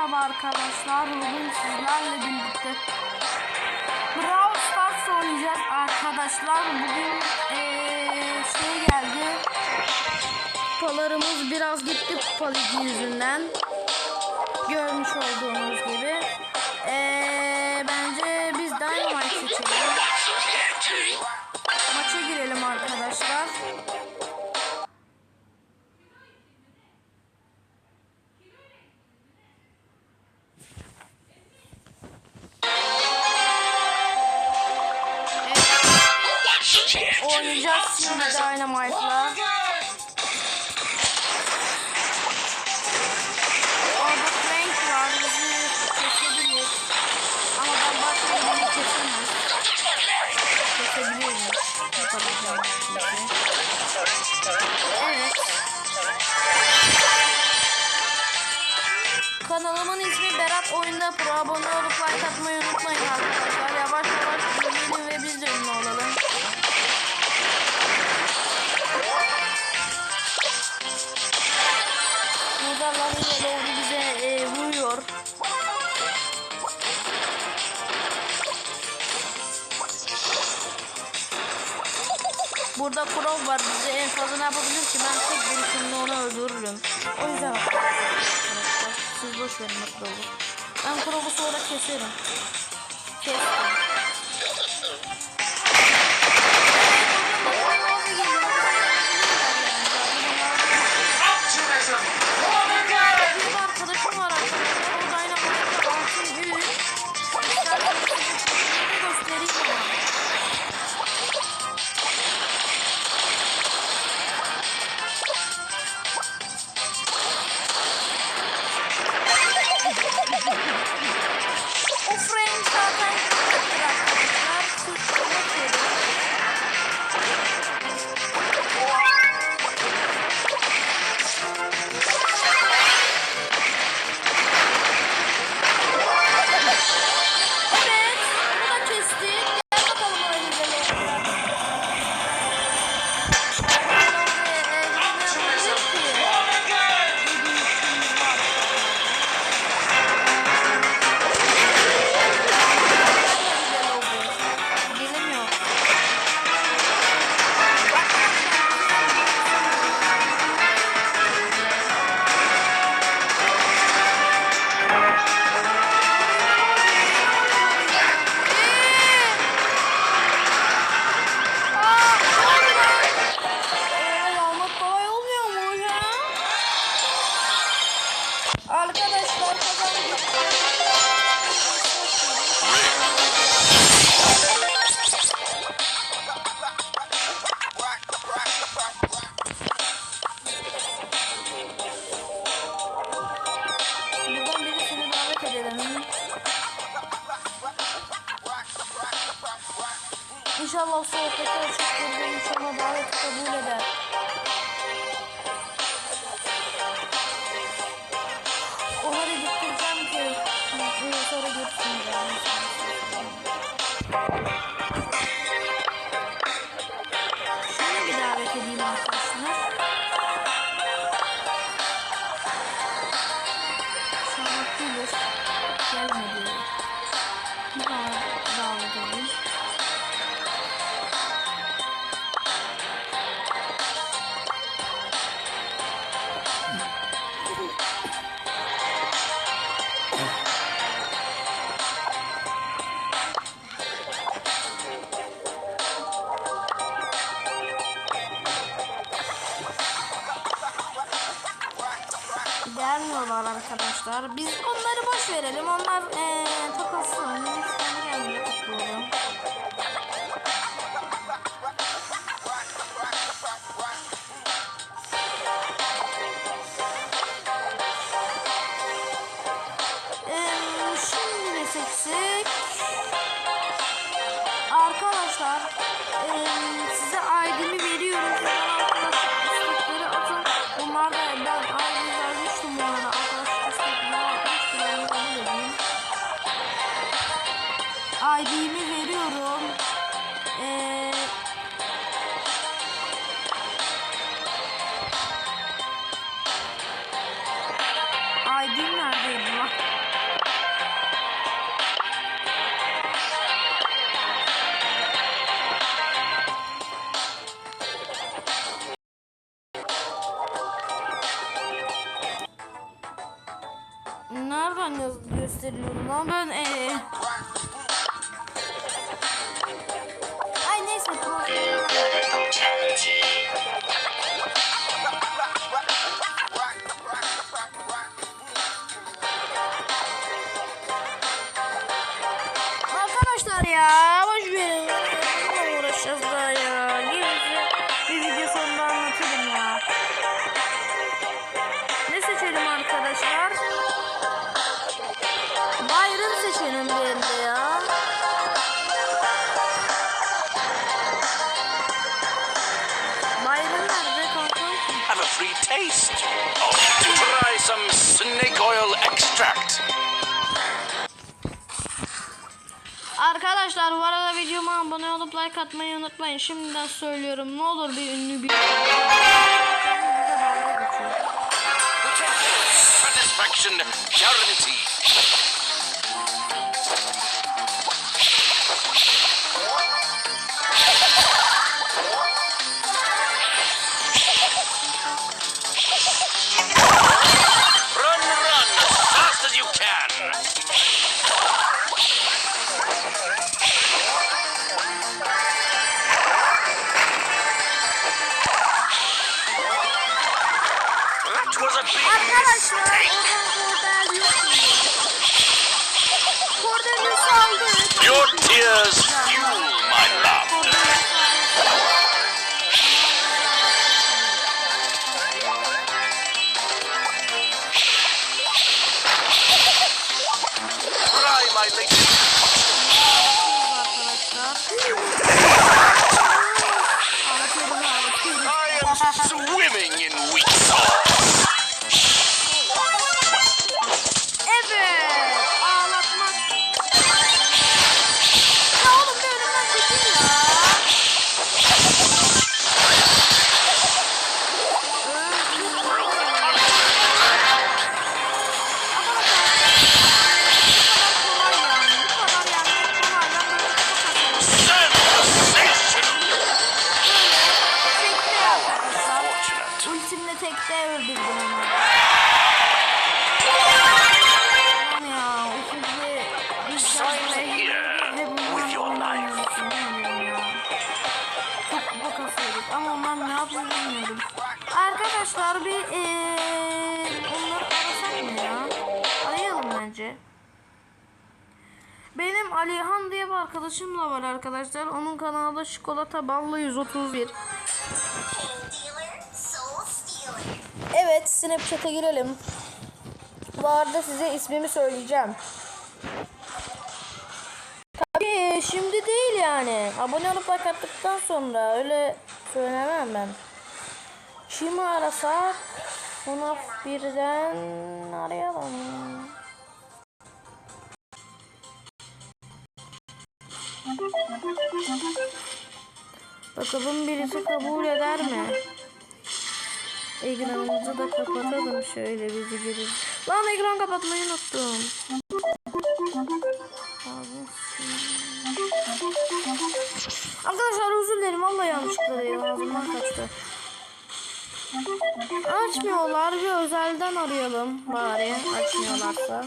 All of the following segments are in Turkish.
Merhaba arkadaşlar. Bugün sizlerle birlikte Brawl Stars oynayacağız arkadaşlar. Bugün eee, şey geldi. Kupalarımız biraz gitti kupa ligi yüzünden. Görmüş olduğunuz gibi. Eee, bence biz Dynamite seçelim. Maça girelim arkadaşlar. Oynayacağız şimdi Dynamite'la. Orada Frank var bizi kesebilir. Ama ben bakmıyorum beni kesemez. Kesebiliyor muyuz? Yapabileceğim şey. Evet. Kanalımın ismi Berat Oyunda Pro. Abone olup like atmayı unutmayın arkadaşlar. Yavaş yavaş büyüyelim ve biz de ünlü olalım. Burada Crow var bize en fazla ne yapabilir ki ben tek bir onu öldürürüm. O yüzden siz boş verin Crow'u. Ben Crow'u sonra keserim. Kestim. İnşallah sohbeti açıktır ve inşallah davet kabul eder. Gelmiyorlar arkadaşlar. Biz onları boş verelim. Onlar eee takılsın. Kendi kendine ID'mi veriyorum. Ee, ID'm neredeydi lan? Nereden gösteriliyor lan ben eee pro- Arkadaşlar extract. Arkadaşlar bu arada videoma abone olup like atmayı unutmayın. Şimdiden söylüyorum ne olur bir ünlü bir... Satisfaction guaranteed. Arkadaşlar oradan Kordel yok mu? Kordel'i saldı. Your tears fuel my laughter. Cry, my lady. Ultimle tekte öldürdüm onu. Aman ya, ultimle bir ya. Çok kupa kasıyorduk ama onlar ne yapıyor bilmiyorum. Arkadaşlar bir eee onları arasak mı ya? Arayalım bence. Benim Alihan diye bir arkadaşım da var arkadaşlar. Onun kanalı Çikolata Ballı 131. Evet Snapchat'e girelim. Bu arada size ismimi söyleyeceğim. Tabii şimdi değil yani. Abone olup like sonra öyle söylemem ben. Kimi arasak? FNAF birden arayalım. Bakalım birisi kabul eder mi? Ekranımızı da kapatalım şöyle bizi girin. Lan ekran kapatmayı unuttum. Arkadaşlar özür dilerim vallahi yanlışlıkla değil ağzımdan kaçtı. Açmıyorlar bir özelden arayalım bari açmıyorlarsa.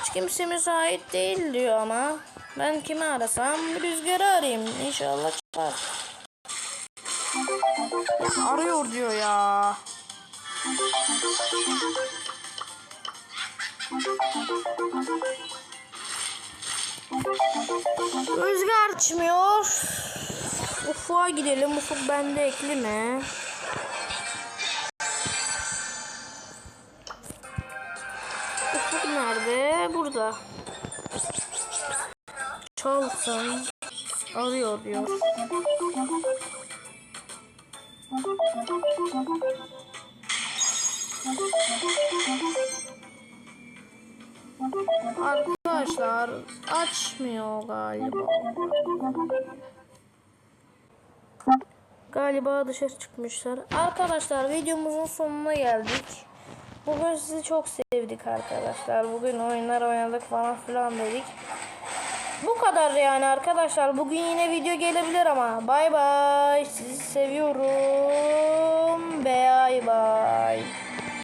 Hiç kimse müsait değil diyor ama. Ben kimi arasam rüzgarı arayayım inşallah çıkar. Arıyor diyor ya. Rüzgar açmıyor. Ufuk'a gidelim. Ufuk bende ekli mi? Ufuk nerede? Burada. Çalsan arıyor diyor. Arkadaşlar açmıyor galiba. Galiba dışarı çıkmışlar. Arkadaşlar videomuzun sonuna geldik. Bugün sizi çok sevdik arkadaşlar. Bugün oyunlar oynadık falan filan dedik. Bu kadar yani arkadaşlar. Bugün yine video gelebilir ama. Bay bay. Sizi seviyorum. Bay bay.